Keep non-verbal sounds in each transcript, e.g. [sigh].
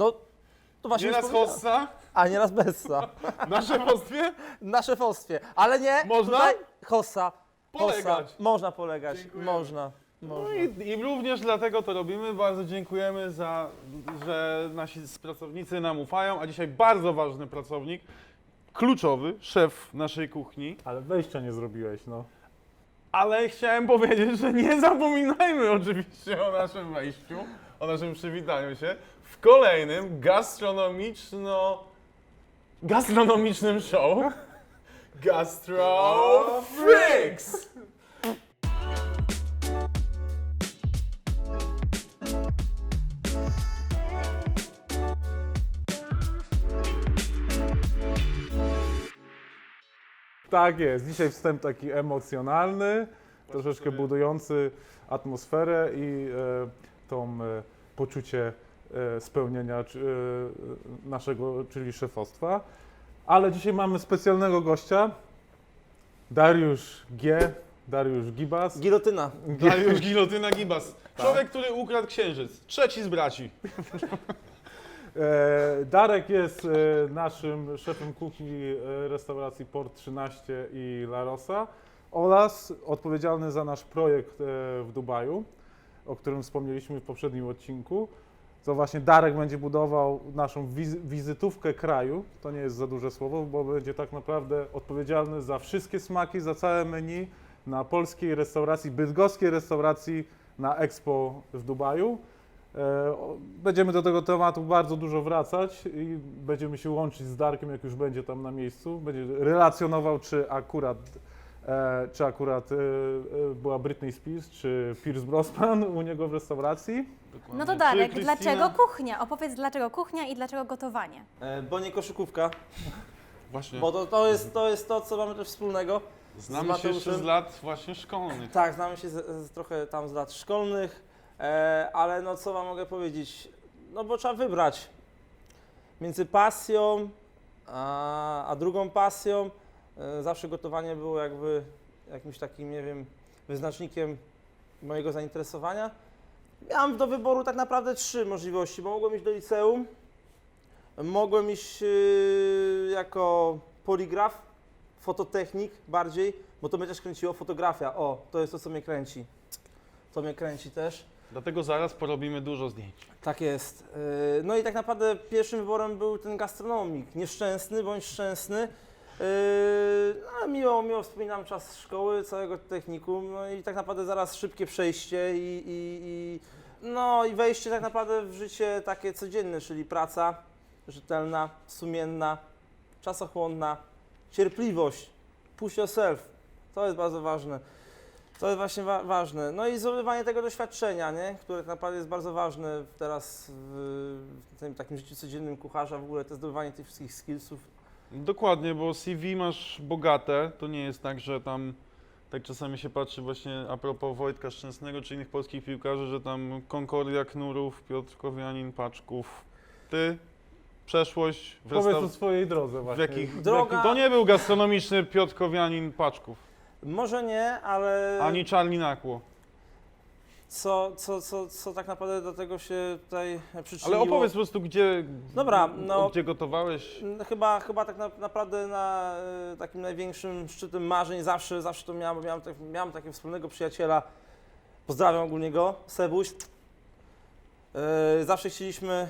No, to właśnie już Nieraz powiedziałem. hossa, A nieraz Bessa. [laughs] na szefostwie. Na szefostwie. Ale nie, Można? tutaj hossa. hossa. Polegać. Można polegać, Dziękujemy. można. No można. i, i również dlatego to robimy. Bardzo dziękujemy za, że nasi pracownicy nam ufają, a dzisiaj bardzo ważny pracownik, kluczowy, szef naszej kuchni. Ale wejścia nie zrobiłeś, no. Ale chciałem powiedzieć, że nie zapominajmy oczywiście o naszym wejściu, o naszym przywitaniu się w kolejnym gastronomiczno... gastronomicznym show Gastro Freaks! Tak jest. Dzisiaj wstęp taki emocjonalny, troszeczkę budujący atmosferę i e, tą e, poczucie e, spełnienia e, naszego, czyli szefostwa. Ale dzisiaj mamy specjalnego gościa, Dariusz G. Dariusz Gibas. Gilotyna. Dariusz [laughs] Gilotyna Gibas. Człowiek, który ukradł księżyc. Trzeci z braci. Darek jest naszym szefem kuchni restauracji Port 13 i La Rosa oraz odpowiedzialny za nasz projekt w Dubaju, o którym wspomnieliśmy w poprzednim odcinku. To właśnie Darek będzie budował naszą wiz wizytówkę kraju. To nie jest za duże słowo, bo będzie tak naprawdę odpowiedzialny za wszystkie smaki, za całe menu na polskiej restauracji, bydgoskiej restauracji na Expo w Dubaju. E, Będziemy do tego tematu bardzo dużo wracać i będziemy się łączyć z Darkiem, jak już będzie tam na miejscu. Będzie relacjonował, czy akurat, czy akurat e, e, była Britney Spears, czy Pierce Brosnan u niego w restauracji. No to Darek, Czy dlaczego Krystyna- kuchnia? Opowiedz dlaczego kuchnia i dlaczego gotowanie. E, bo nie koszykówka, [laughs] Właśnie. bo to, to, jest, to jest to, co mamy też wspólnego. Znamy się jeszcze z lat właśnie szkolnych. Tak, znamy się z, z, trochę tam z lat szkolnych, e, ale no co wam mogę powiedzieć? No bo trzeba wybrać między pasją a, a drugą pasją. E, zawsze gotowanie było jakby jakimś takim, nie wiem, wyznacznikiem mojego zainteresowania. Miałem do wyboru tak naprawdę trzy możliwości, bo mogłem iść do liceum, mogłem iść e, jako poligraf, fototechnik bardziej, bo to mnie też kręciło fotografia. O, to jest to, co mnie kręci. To mnie kręci też. Dlatego zaraz porobimy dużo zdjęć. Tak jest. Yy, No i tak naprawdę pierwszym wyborem był ten gastronomik. Nieszczęsny bądź szczęsny. Yy, Ale miło, miło wspominam czas szkoły, całego technikum. No i tak naprawdę zaraz szybkie przejście i, i, i, no, i wejście tak naprawdę w życie takie codzienne, czyli praca rzetelna, sumienna, czasochłonna, cierpliwość, push yourself. To jest bardzo ważne. To jest właśnie wa- ważne. No i zdobywanie tego doświadczenia, nie? które tak naprawdę jest bardzo ważne teraz w, w tym takim życiu codziennym kucharza, w ogóle to zdobywanie tych wszystkich skillsów. Dokładnie, bo CV masz bogate. To nie jest tak, że tam tak czasami się patrzy właśnie a propos Wojtka Szczęsnego czy innych polskich piłkarzy, że tam Konkordia Knurów, Piotr Kowianin, Paczków. Ty, przeszłość w, Powiedz o swojej drodze w właśnie. jakich... W Droga- jakich... To nie był gastronomiczny Piotr Kowianin, Paczków. Może nie, ale Ani Czarni Nakło. Co, co, co, co tak naprawdę do tego się tutaj przyczyniło? Ale opowiedz po prostu, gdzie, Dobra, no- gdzie gotowałeś. Chyba, chyba tak na, naprawdę na e, takim największym szczytem marzeń zawsze, zawsze to miałem, bo miałem, tak, miałem takiego wspólnego przyjaciela, pozdrawiam ogólnie go, Sebuś. E, zawsze chcieliśmy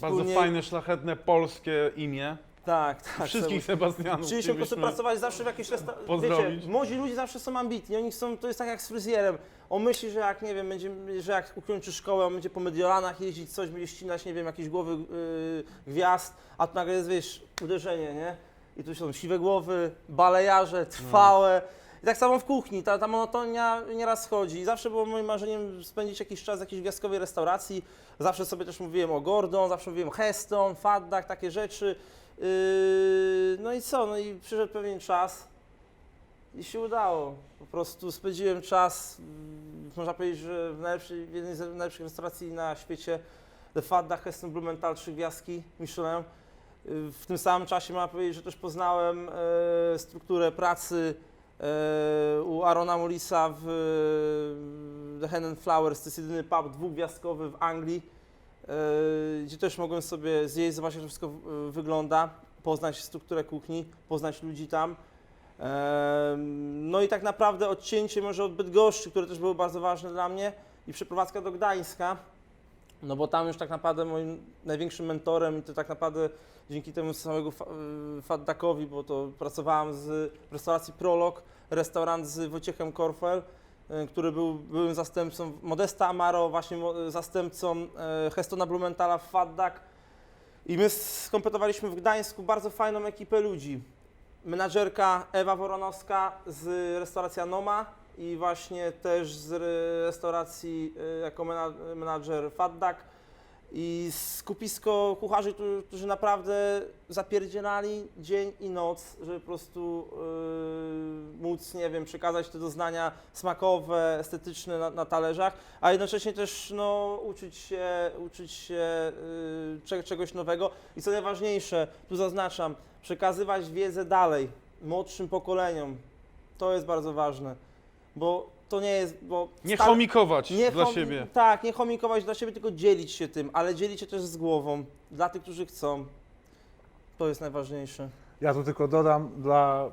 Bardzo wspólnie... fajne, szlachetne, polskie imię. Tak, tak. Wszystkich. Sebastianów. Chcieliśmy po prostu chcielibyśmy- pracować zawsze w jakiejś restauracji. pozdrowić. Wiecie, młodzi ludzie zawsze są ambitni, oni chcą, to jest tak jak z fryzjerem. On myśli, że jak, nie wiem, będzie, że jak ukończy szkołę, on będzie po Mediolanach jeździć, coś będzie ścinać, nie wiem, jakieś głowy yy, gwiazd, a tu nagle jest, wiesz, uderzenie, nie? I tu są siwe głowy, balejarze, trwałe. I tak samo w kuchni, ta, ta monotonia nieraz schodzi. I zawsze było moim marzeniem spędzić jakiś czas w jakiejś gwiazdkowej restauracji. Zawsze sobie też mówiłem o Gordon, zawsze mówiłem Heston, Faddach, takie rzeczy. Yy, no i co? No i przyszedł pewien czas i się udało. Po prostu spędziłem czas, mm, można powiedzieć, że w, najlepszej, w jednej z najlepszych restauracji na świecie, The Faddach, Heston Blumenthal, trzy gwiazdki Michelin. Yy, W tym samym czasie można powiedzieć, że też poznałem e, strukturę pracy u Arona Morisa w The Hen and Flowers. To jest jedyny pub dwugwiazdkowy w Anglii, gdzie gdzie też mogłem sobie zjeść, zobaczyć, jak wszystko y, wygląda, poznać strukturę kuchni, poznać ludzi tam. Em, No i tak naprawdę odcięcie może od Bydgoszczy, które też było bardzo ważne dla mnie i przeprowadzka do Gdańska, no bo tam już tak naprawdę moim największym mentorem i to tak naprawdę dzięki temu samego fa- Faddakowi, bo to pracowałem z restauracji Prolog, restaurant z Wojciechem Korfel, który był byłym zastępcą Modesta Amaro, właśnie zastępcą y, Hestona Blumenthala w Faddak. I my skompletowaliśmy w Gdańsku bardzo fajną ekipę ludzi. Menadżerka Ewa Woronowska z restauracji Noma i właśnie też z re- restauracji y, jako mena- menadżer Faddak i skupisko kucharzy, którzy, naprawdę zapierdzielali dzień i noc, żeby po prostu y, móc, nie wiem, przekazać te doznania smakowe, estetyczne na, na talerzach, a jednocześnie też no, uczyć się, uczyć się y, cze- czegoś nowego i co najważniejsze, tu zaznaczam, przekazywać wiedzę dalej, młodszym pokoleniom. To jest bardzo ważne, bo to nie jest, bo Nie stal- chomikować nie dla chom- siebie. Tak, nie chomikować dla siebie, tylko dzielić się tym, ale dzielić się też z głową, dla tych, którzy chcą. To jest najważniejsze. Ja tu tylko dodam dla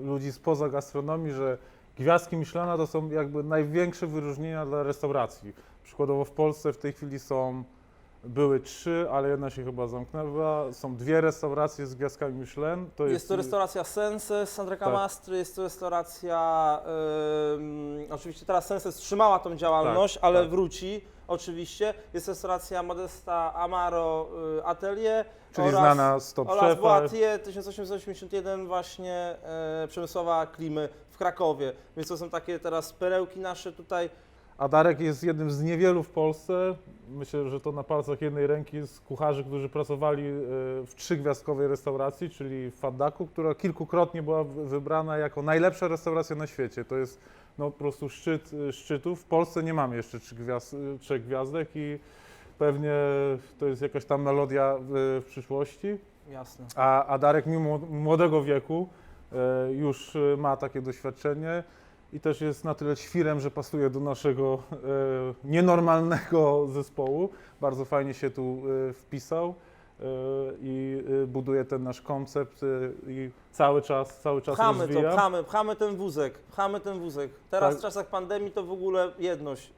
y, ludzi spoza gastronomii, że gwiazdki Michelina to są jakby największe wyróżnienia dla restauracji. Przykładowo w Polsce w tej chwili są, były trzy, ale jedna się chyba zamknęła. Są dwie restauracje z gwiazdkami Michelin. To Jest, to restauracja Sense z Sandra Tak. Mastry, jest to restauracja, ym, oczywiście teraz Sense wstrzymała tą działalność, Tak, ale tak. wróci oczywiście. Jest restauracja Modesta Amaro y, Atelier czyli oraz, znana Stop oraz Szefa. Boatier 1881 właśnie e, Przemysława Klimy w Krakowie. Więc to są takie teraz perełki nasze tutaj. A Darek jest jednym z niewielu w Polsce, myślę, że to na palcach jednej ręki, z kucharzy, którzy pracowali e, w trzygwiazdkowej restauracji, czyli w Faddaku, która kilkukrotnie była wy- wybrana jako najlepsza restauracja na świecie. To jest no, po prostu szczyt e, szczytów. W Polsce nie mamy jeszcze gwiazd, e, trzech gwiazdek i pewnie to jest jakaś tam melodia w, przyszłości. Jasne. A, a Darek mimo młodego wieku już ma takie doświadczenie i też jest na tyle świrem, że pasuje do naszego e, nienormalnego [laughs] zespołu. Bardzo fajnie się tu e, wpisał e, i e, buduje ten nasz koncept e, i cały czas, cały czas Pchamy to, rozwija. pchamy, pchamy ten wózek, pchamy ten wózek. Teraz Tak. w czasach pandemii to w ogóle jedność.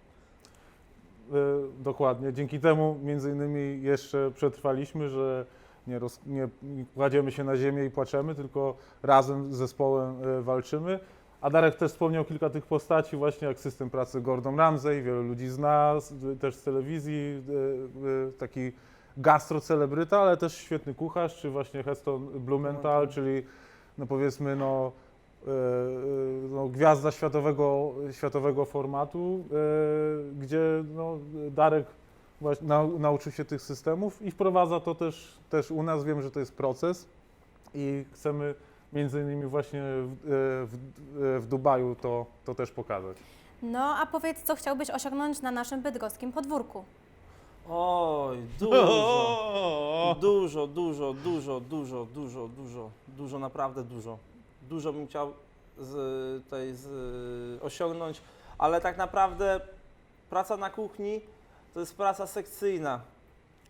E, Dokładnie. Dzięki temu między innymi jeszcze przetrwaliśmy, że nie, roz, nie kładziemy się na ziemię i płaczemy, tylko razem z zespołem e, walczymy. A Darek też wspomniał kilka tych postaci, właśnie jak system pracy Gordon Ramsay, wielu ludzi zna, też z telewizji, e, e, taki gastrocelebryta, ale też świetny kucharz, czy właśnie Heston Blumenthal, czyli no powiedzmy no, e, no, gwiazda światowego, światowego formatu, gdzie no, Darek właśnie nau, nauczył się tych systemów i wprowadza to też, też u nas. Wiem, że to jest proces i chcemy między innymi właśnie w, e, w, w Dubaju to, to też pokazać. No a powiedz, co chciałbyś osiągnąć na naszym bydgoskim podwórku? Oj, dużo. [laughs] Dużo, dużo, dużo, dużo, dużo, dużo, dużo, naprawdę dużo. Dużo bym chciał z, tutaj z, osiągnąć, ale tak naprawdę praca na kuchni to jest praca sekcyjna,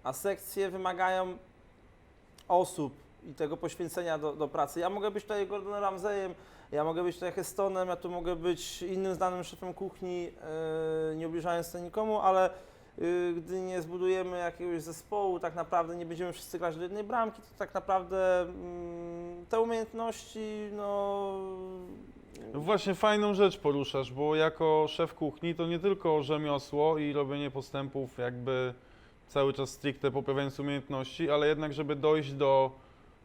a sekcje wymagają osób i tego poświęcenia do, do pracy. Ja mogę być tutaj Gordonem Ramsayem, ja mogę być tutaj Hestonem, ja tu mogę być innym znanym szefem kuchni, yy, nie ubliżając to nikomu, ale yy, gdy nie zbudujemy jakiegoś zespołu, tak naprawdę nie będziemy wszyscy grać do jednej bramki, to tak naprawdę mm, te umiejętności, no... No Właśnie fajną rzecz poruszasz, bo jako szef kuchni to nie tylko rzemiosło i robienie postępów jakby cały czas stricte poprawiając umiejętności, ale jednak żeby dojść do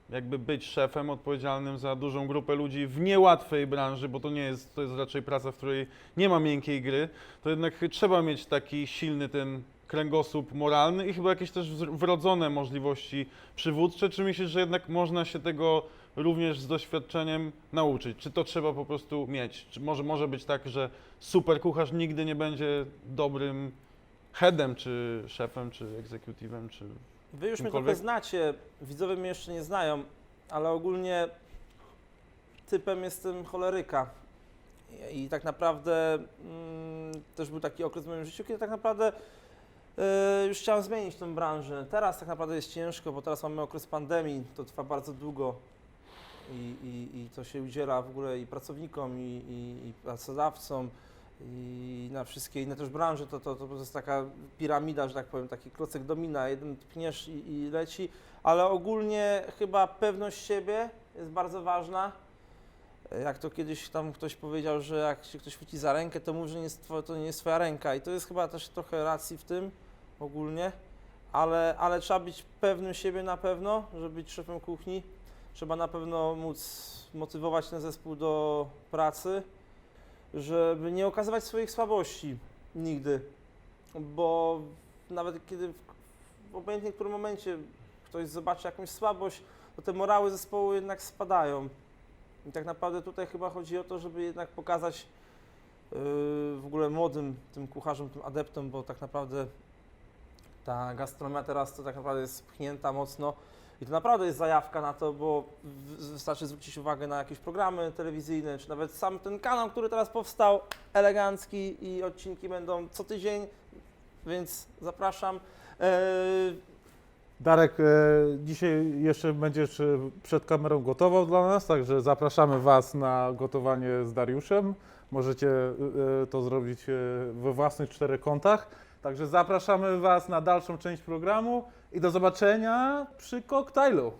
jakby być szefem odpowiedzialnym za dużą grupę ludzi w niełatwej branży, bo to nie jest, to jest raczej praca, w której nie ma miękkiej gry, to jednak trzeba mieć taki silny ten kręgosłup moralny i chyba jakieś też wrodzone możliwości przywódcze, czy myślisz, że jednak można się tego również z doświadczeniem nauczyć? Czy to trzeba po prostu mieć? Czy może, może być tak, że super kucharz nigdy nie będzie dobrym headem, czy szefem, czy egzekutywem, czy... Wy już mnie trochę znacie, widzowie mnie jeszcze nie znają, ale ogólnie typem jestem choleryka. I, i tak naprawdę mm, też był taki okres w moim życiu, kiedy tak naprawdę Yy, już chciałem zmienić tę branżę. Teraz tak naprawdę jest ciężko, bo teraz mamy okres pandemii, to trwa bardzo długo i, i, i to się udziela w ogóle i pracownikom, i, i, i pracodawcom, i na wszystkie inne też branże. To, to, to jest taka piramida, że tak powiem, taki klocek domina, jeden pniesz i, i leci, ale ogólnie chyba pewność siebie jest bardzo ważna. Jak to kiedyś tam ktoś powiedział, że jak się ktoś chwyci za rękę, to mów, że nie jest to nie jest twoja ręka. I to jest chyba też trochę racji w tym ogólnie, ale, ale trzeba być pewnym siebie na pewno, żeby być szefem kuchni. Trzeba na pewno móc motywować ten zespół do pracy, żeby nie okazywać swoich słabości nigdy, bo nawet kiedy w, obojętnie którym momencie ktoś zobaczy jakąś słabość, to te morały zespołu jednak spadają. I tak naprawdę tutaj chyba chodzi o to, żeby jednak pokazać yy, w ogóle młodym tym kucharzom, tym adeptom, bo tak naprawdę ta gastronomia teraz to tak naprawdę jest pchnięta mocno i to naprawdę jest zajawka na to, bo wystarczy zwrócić uwagę na jakieś programy telewizyjne, czy nawet sam ten kanał, który teraz powstał, elegancki i odcinki będą co tydzień, więc zapraszam. Yy, Darek, e, dzisiaj jeszcze będziesz e, przed kamerą gotował dla nas, także zapraszamy Was na gotowanie z Dariuszem. Możecie e, e, to zrobić e, we własnych czterech kątach. Także zapraszamy Was na dalszą część programu i do zobaczenia przy koktajlu.